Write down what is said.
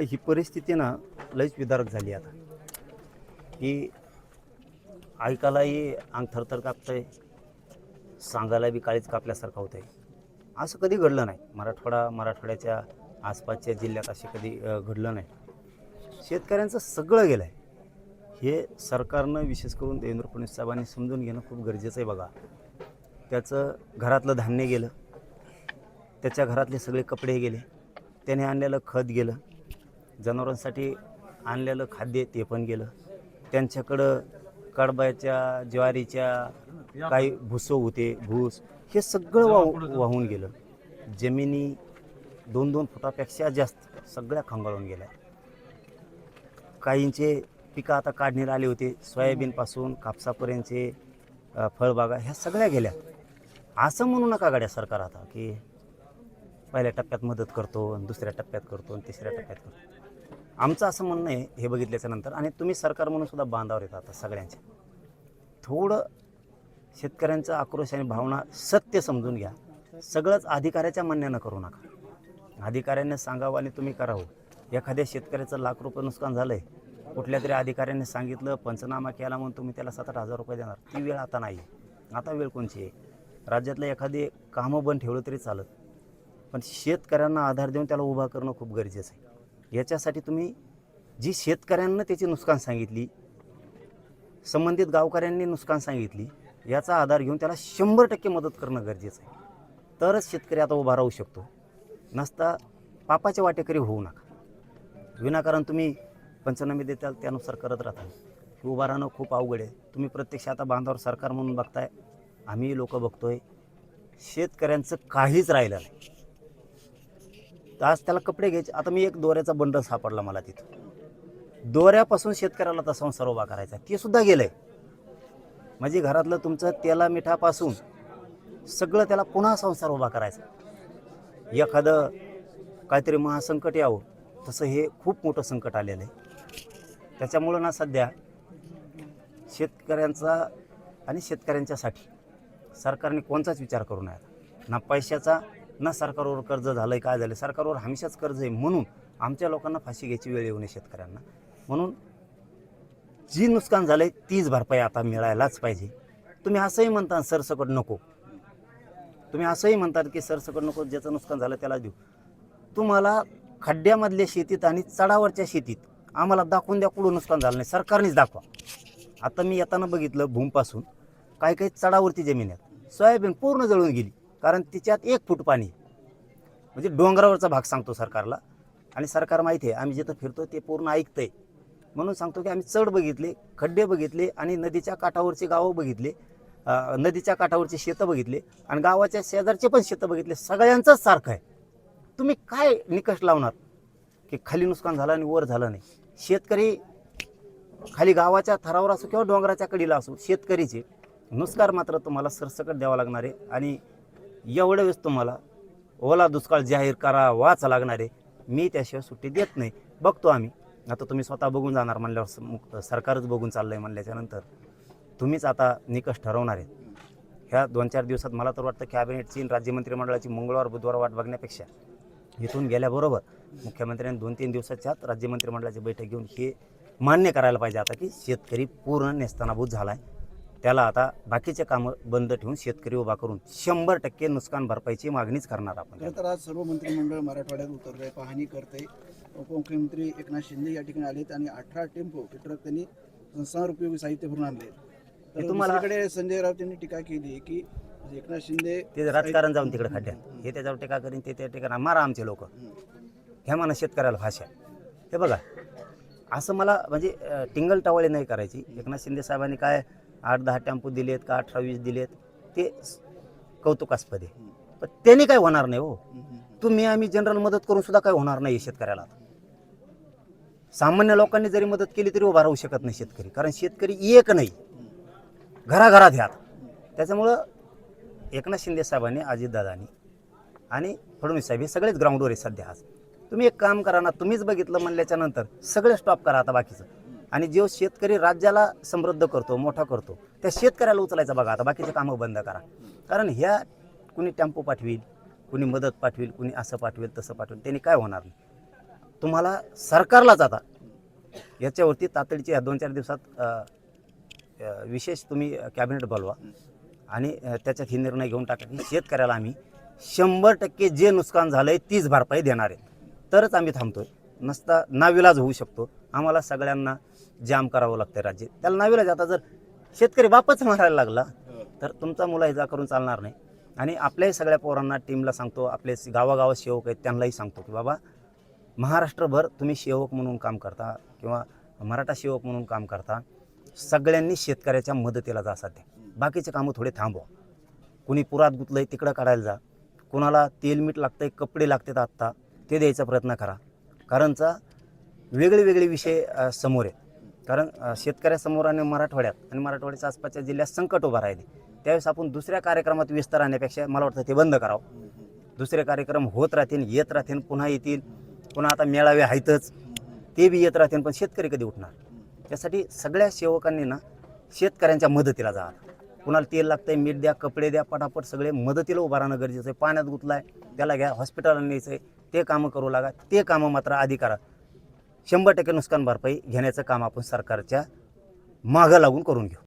ही परिस्थिती ना लयच विदारक झाली आता. की ऐकायलाही अंग थरथर कापतंय सांगायला बी काळीच कापल्यासारखं आहे असं कधी घडलं नाही. मराठवाडा मराठवाड्याच्या आसपासच्या जिल्ह्यात असे कधी घडलं नाही. शेतकऱ्यांचं सगळं गेलं आहे हे सरकारनं विशेष करून देवेंद्र फडणवीस साहेबांनी समजून घेणं खूप गरजेचं आहे बघा. त्याचं घरातलं धान्य गेलं त्याच्या घरातले सगळे कपडे गेले त्याने आणलेलं खत गेलं जनावरांसाठी आणलेलं खाद्य ते पण गेलं. त्यांच्याकडं कडबाच्या ज्वारीच्या काही भुस होते भूस हे सगळं वाहू वाहून गेलं. जमिनी दोन दोन फुटापेक्षा जास्त सगळ्या खंगाळून गेल्या. काहींचे पिकं आता काढणीला आले होते सोयाबीनपासून कापसापर्यंतचे फळबागा ह्या सगळ्या गेल्या. असं म्हणू नका गाड्या सरकार आता की पहिल्या टप्प्यात मदत करतो आणि दुसऱ्या टप्प्यात करतो आणि तिसऱ्या टप्प्यात करतो. आमचं असं म्हणणं आहे हे बघितल्याच्या नंतर आणि तुम्ही सरकार म्हणून सुद्धा बांधावर येतात आता सगळ्यांच्या थोडं शेतकऱ्यांचा आक्रोश आणि भावना सत्य समजून घ्या. सगळंच अधिकाऱ्याच्या मान्यानं करू नका. अधिकाऱ्यांनी सांगावं आणि तुम्ही करावं. एखाद्या शेतकऱ्याचं लाख रुपये नुकसान झालं आहे कुठल्या तरी अधिकाऱ्याने सांगितलं पंचनामा केला म्हणून तुम्ही त्याला सात आठ हजार रुपये देणार. ती वेळ आता नाही. आता वेळ कोणची आहे? राज्यातलं एखादी कामं बंद ठेवलं तरी चालत. पण शेतकऱ्यांना आधार देऊन त्याला उभा करणं खूप गरजेचं आहे. याच्यासाठी तुम्ही जी शेतकऱ्यांना त्याची नुकसान सांगितली संबंधित गावकऱ्यांनी नुकसान सांगितली याचा आधार घेऊन त्याला शंभर टक्के मदत करणं गरजेचं आहे. तरच शेतकरी आता उभा राहू शकतो. नसता पापाच्या वाटेकरी होऊ नका. विनाकारण तुम्ही पंचनामे देताल त्यानुसार करत राहता की उभा राहणं खूप अवघड आहे. तुम्ही प्रत्यक्ष आता बांधावर सरकार म्हणून बघताय. आम्ही लोक बघतोय. शेतकऱ्यांचं काहीच राहिलं नाही. तर आज त्याला कपडे घ्यायचे. आता मी एक दोऱ्याचा बंडल सापडला मला तिथं. दोऱ्यापासून शेतकऱ्याला तसा संसार उभा करायचा. ते सुद्धा गेलंय म्हणजे घरातलं तुमचं तेला मिठापासून सगळं त्याला पुन्हा संसार उभा करायचा. एखादं काहीतरी महासंकट यावं तसं हे खूप मोठं संकट आलेलं आहे. त्याच्यामुळं ना सध्या शेतकऱ्यांचा आणि शेतकऱ्यांच्यासाठी सरकारने कोणताच विचार करू नये ना पैशाचा ना सरकारवर कर्ज झालं आहे काय झालं सरकारवर हमेशाच कर्ज आहे म्हणून आमच्या लोकांना फाशी घ्यायची वेळ येऊ नये शेतकऱ्यांना. म्हणून जी नुकसान झालं आहे तीच भरपाई आता मिळायलाच पाहिजे. तुम्ही असंही म्हणता सरसकट नको. तुम्ही असंही म्हणतात की सरसकट नको ज्याचं नुकसान झालं त्याला देऊ. तुम्हाला खड्ड्यामधल्या शेतीत आणि चढावरच्या शेतीत आम्हाला दाखवून द्या कुठं नुकसान झालं नाही. सरकारनेच दाखवा. आता मी येताना बघितलं भूमपासून काही काही चढावरती जमीन आहेत. सोयाबीन पूर्ण जळून गेली. कारण तिच्यात एक फूट पाणी. म्हणजे डोंगरावरचा भाग सांगतो सरकारला. आणि सरकार माहिती आहे आम्ही जिथं फिरतो ते पूर्ण ऐकतंय. म्हणून सांगतो की आम्ही चढ बघितले खड्डे बघितले आणि नदीच्या काठावरचे गावं बघितले. नदीच्या काठावरचे शेतं बघितले आणि गावाच्या शेजारचे पण शेतं बघितले. सगळ्यांचंच सारखं आहे. तुम्ही काय निकष लावणार? की खाली नुकसान झालं आणि वर झालं नाही. शेतकरी खाली गावाच्या थरावर असो किंवा डोंगराच्या कडीला असो शेतकरीचे नुस्कार मात्र तुम्हाला सरसकट द्यावा लागणार आहे. आणि एवढ्या वेळेस तुम्हाला ओला दुष्काळ जाहीर करा वाच लागणार आहे. मी त्याशिवाय सुट्टी देत नाही. बघतो आम्ही. आता तुम्ही स्वतः बघून जाणार म्हणल्यावर सरकारच बघून चाललं आहे म्हणल्याच्यानंतर. तुम्हीच आता निकष ठरवणार आहेत. ह्या दोन चार दिवसात मला तर वाटतं कॅबिनेटची चीन राज्य मंत्रिमंडळाची मंगळवार बुधवार वाट बघण्यापेक्षा इथून गेल्याबरोबर मुख्यमंत्र्यांनी दोन तीन दिवसाच्या आत राज्य मंत्रिमंडळाची बैठक घेऊन हे मान्य करायला पाहिजे आता की शेतकरी पूर्ण नेस्तनाभूत झाला आहे त्याला आता बाकीचे कामं बंद ठेवून शेतकरी उभा करून शंभर टक्के नुकसान भरपाईची मागणीच करणार आपण खरं तर आज सर्व मंत्रिमंडळ मराठवाड्यात उतरलंय पाहणी करते उपमुख्यमंत्री एकनाथ शिंदे या ठिकाणी आलेत आणि अठरा टेम्पो ट्रक त्यांनी संस्थान उपयोगी साहित्य भरून आणले. तर तुम्हाला- संजय राऊत यांनी टीका केली की एकनाथ शिंदे ते राजकारण जाऊन तिकडे खड्ड्यात हे त्याच्यावर टीका करीन ते त्या ठिकाणी मारा आमचे लोक. ह्या म्हणा शेतकऱ्याला भाषा. हे बघा असं मला म्हणजे टिंगल टवाळे नाही करायची. एकनाथ शिंदे साहेबांनी काय आठ दहा टेम्पो दिलेत का अठरा वीस दिलेत ते कौतुकास्पद आहे. पण त्यांनी काय होणार नाही हो. तुम्ही आम्ही जनरल मदत करून सुद्धा काय होणार नाही शेतकऱ्याला आता. सामान्य लोकांनी जरी मदत केली तरी उभा राहू शकत नाही शेतकरी. कारण शेतकरी एक नाही. घराघरात ह्यात त्याच्यामुळं एकनाथ शिंदे साहेबांनी अजितदादांनी आणि फडणवीस साहेब हे सगळेच ग्राउंडवर आहे सध्या आज. तुम्ही एक काम करा ना तुम्हीच बघितलं म्हणल्याच्या नंतर सगळे स्टॉप करा आता बाकीचं. आणि जो शेतकरी राज्याला समृद्ध करतो मोठा करतो त्या शेतकऱ्याला उचलायचा बघा आता बाकीचे कामं बंद करा. कारण ह्या कुणी टेम्पो पाठवील कुणी मदत पाठवील कुणी असं पाठवेल तसं पाठवेल त्यांनी काय होणार नाही. तुम्हाला सरकारलाच आता याच्यावरती तातडीची या दोन चार दिवसात विशेष तुम्ही कॅबिनेट बोलवा आणि त्याच्यात ही निर्णय घेऊन टाका की शेतकऱ्याला आम्ही शंभर टक्के जे नुकसान झालं आहे तीच भरपाई देणार आहे. तरच आम्ही थांबतोय. नसता नाविलाज होऊ शकतो. आम्हाला सगळ्यांना जाम करावं लागतं राज्य. त्याला नावीला जाता. जर शेतकरी बापच मारायला लागला तर तुमचा मुलाहिजा करून चालणार नाही. आणि आपल्याही सगळ्या पोरांना टीमला सांगतो आपले गावागावात सेवक आहेत त्यांनाही सांगतो की बाबा महाराष्ट्रभर तुम्ही सेवक म्हणून काम करता किंवा मराठा सेवक म्हणून काम करता सगळ्यांनी शेतकऱ्याच्या मदतीला जा सध्या. बाकीचे कामं थोडे थांबवा. कुणी पुरात गुतलंय तिकडं काढायला जा. कुणाला तेल मीठ लागतंय कपडे लागतात आत्ता ते द्यायचा प्रयत्न करा. कारणचा वेगळे वेगळे विषय समोर आहेत. कारण शेतकऱ्यासमोर आणि मराठवाड्यात आणि मराठवाड्याच्या आसपासच्या जिल्ह्यात संकट उभं राहिले त्यावेळेस आपण दुसऱ्या कार्यक्रमात व्यस्त राहण्यापेक्षा मला वाटतं ते बंद करावं. दुसरे कार्यक्रम होत राहतील येत राहतील पुन्हा येतील पुन्हा आता मेळावे आहेतच ते बी येत राहतील पण शेतकरी कधी उठणार? त्यासाठी सगळ्या सेवकांनी ना शेतकऱ्यांच्या मदतीला जा. कुणाला तेल लागतं आहे मीठ द्या कपडे द्या पटापट सगळे मदतीला उभं राहणं गरजेचं आहे. पाण्यात गुतलाय त्याला घ्या हॉस्पिटलला न्यायचं आहे ते कामं करू लागा ते कामं मात्र आधी करा शंभर टक्के नुकसान भरपाई घेण्याचं काम आपण सरकारच्या मागं लागून करून घेऊ.